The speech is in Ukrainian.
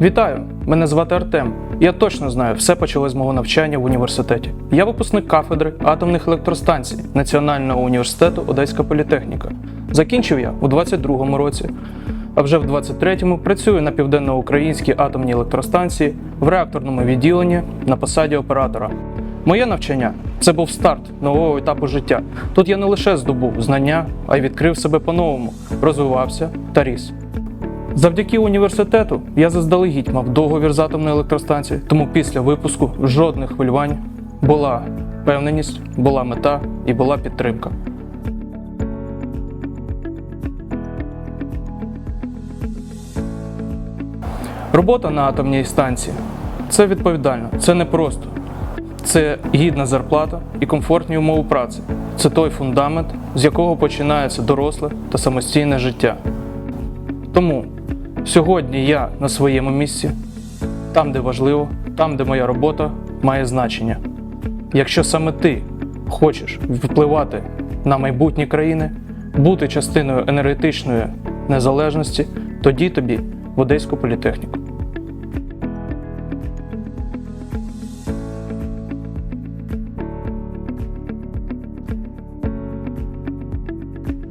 Вітаю! Мене звати Артем. Я точно знаю, все почалось з мого навчання в університеті. Я випускник кафедри атомних електростанцій Національного університету Одеська політехніка. Закінчив я у 22-му році, а вже в 23-му працюю на південноукраїнській атомній електростанції в реакторному відділенні на посаді оператора. Моє навчання це був старт нового етапу життя. Тут я не лише здобув знання, а й відкрив себе по-новому, розвивався та ріс. Завдяки університету я заздалегідь мав договір з атомною електростанцією, тому після випуску жодних хвилювань була впевненість, була мета і була підтримка. Робота на атомній станції це відповідально, це не просто. Це гідна зарплата і комфортні умови праці. Це той фундамент, з якого починається доросле та самостійне життя. Тому сьогодні я на своєму місці, там, де важливо, там, де моя робота має значення. Якщо саме ти хочеш впливати на майбутнє країни, бути частиною енергетичної незалежності, тоді тобі в Одеську політехніку.